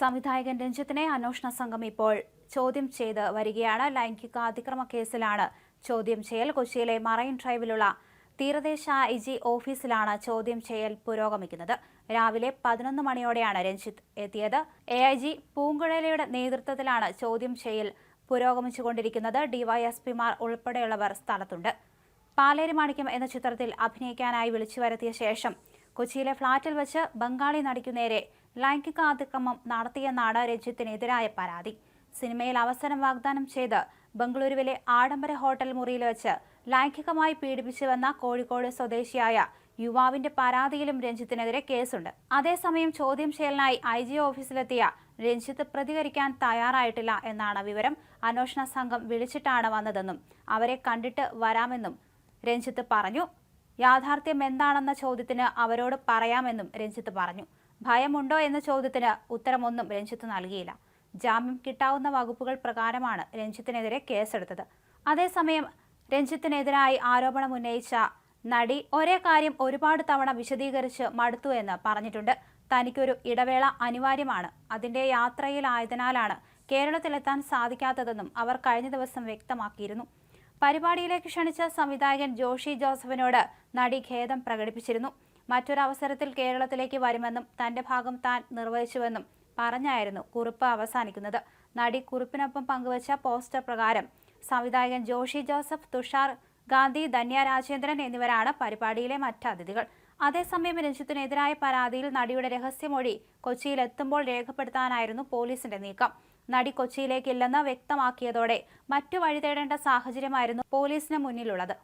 സംവിധായകൻ രഞ്ജിത്തിനെ അന്വേഷണ സംഘം ഇപ്പോൾ ചോദ്യം ചെയ്ത് വരികയാണ്. ലൈംഗിക അതിക്രമ കേസിലാണ് ചോദ്യം ചെയ്യൽ. കൊച്ചിയിലെ മറൈൻ ഡ്രൈവിലുള്ള തീരദേശ ഐ ജി ഓഫീസിലാണ് ചോദ്യം ചെയ്യൽ പുരോഗമിക്കുന്നത്. രാവിലെ പതിനൊന്ന് മണിയോടെയാണ് രഞ്ജിത്ത് എത്തിയത്. എ ഐ ജി പൂങ്കുഴലയുടെ നേതൃത്വത്തിലാണ് ചോദ്യം ചെയ്യൽ പുരോഗമിച്ചുകൊണ്ടിരിക്കുന്നത്. ഡിവൈഎസ്പിമാർ ഉൾപ്പെടെയുള്ളവർ സ്ഥലത്തുണ്ട്. പാലേരി മാണിക്യം എന്ന ചിത്രത്തിൽ അഭിനയിക്കാനായി വിളിച്ചു വരുത്തിയ ശേഷം കൊച്ചിയിലെ ഫ്ളാറ്റിൽ വെച്ച് ബംഗാളി നടിക്കു നേരെ ലൈംഗിക അതിക്രമം നടത്തിയെന്നാണ് രഞ്ജിത്തിനെതിരായ പരാതി. സിനിമയിൽ അവസരം വാഗ്ദാനം ചെയ്ത് ബംഗളൂരുവിലെ ആഡംബര ഹോട്ടൽ മുറിയിൽ വെച്ച് ലൈംഗികമായി പീഡിപ്പിച്ചുവെന്ന കോഴിക്കോട് സ്വദേശിയായ യുവാവിന്റെ പരാതിയിലും രഞ്ജിത്തിനെതിരെ കേസുണ്ട്. അതേസമയം ചോദ്യം ചെയ്യലിനായി ഐ ജി ഓഫീസിലെത്തിയ രഞ്ജിത്ത് പ്രതികരിക്കാൻ തയ്യാറായിട്ടില്ല എന്നാണ് വിവരം. അന്വേഷണ സംഘം വിളിച്ചിട്ടാണ് വന്നതെന്നും അവരെ കണ്ടിട്ട് വരാമെന്നും രഞ്ജിത്ത് പറഞ്ഞു. യാഥാർത്ഥ്യം എന്താണെന്ന ചോദ്യത്തിന് അവരോട് പറയാമെന്നും രഞ്ജിത്ത് പറഞ്ഞു. ഭയമുണ്ടോ എന്ന ചോദ്യത്തിന് ഉത്തരമൊന്നും രഞ്ജിത്ത് നൽകിയില്ല. ജാമ്യം കിട്ടാവുന്ന വകുപ്പുകൾ പ്രകാരമാണ് രഞ്ജിത്തിനെതിരെ കേസെടുത്തത്. അതേസമയം രഞ്ജിത്തിനെതിരായി ആരോപണം ഉന്നയിച്ച നടി ഒരേ കാര്യം ഒരുപാട് തവണ വിശദീകരിച്ച് മടുത്തു എന്ന് പറഞ്ഞിട്ടുണ്ട്. തനിക്കൊരു ഇടവേള അനിവാര്യമാണ്. അതിന്റെ യാത്രയിലായതിനാലാണ് കേരളത്തിലെത്താൻ സാധിക്കാത്തതെന്നും അവർ കഴിഞ്ഞ ദിവസം വ്യക്തമാക്കിയിരുന്നു. പരിപാടിയിലേക്ക് ക്ഷണിച്ച സംവിധായകൻ ജോഷി ജോസഫിനോട് നടി ഖേദം പ്രകടിപ്പിച്ചിരുന്നു. മറ്റൊരവസരത്തിൽ കേരളത്തിലേക്ക് വരുമെന്നും തന്റെ ഭാഗം താൻ നിർവഹിച്ചുവെന്നും പറഞ്ഞായിരുന്നു കുറിപ്പ് അവസാനിക്കുന്നത്. നടി കുറിപ്പിനൊപ്പം പങ്കുവച്ച പോസ്റ്റർ പ്രകാരം സംവിധായകൻ ജോഷി ജോസഫ് തുഷാർ ഗാന്ധി ധന്യ രാജേന്ദ്രൻ എന്നിവരാണ് പരിപാടിയിലെ മറ്റ് അതിഥികൾ അതേസമയം രഞ്ജിത്തിനെതിരായ പരാതിയിൽ നടിയുടെ രഹസ്യമൊഴി കൊച്ചിയിലെത്തുമ്പോൾ രേഖപ്പെടുത്താനായിരുന്നു പോലീസിന്റെ നീക്കം. നടി കൊച്ചിയിലേക്കില്ലെന്ന് വ്യക്തമാക്കിയതോടെ മറ്റു വഴി തേടേണ്ട സാഹചര്യമായിരുന്നു പോലീസിന് മുന്നിലുള്ളത്.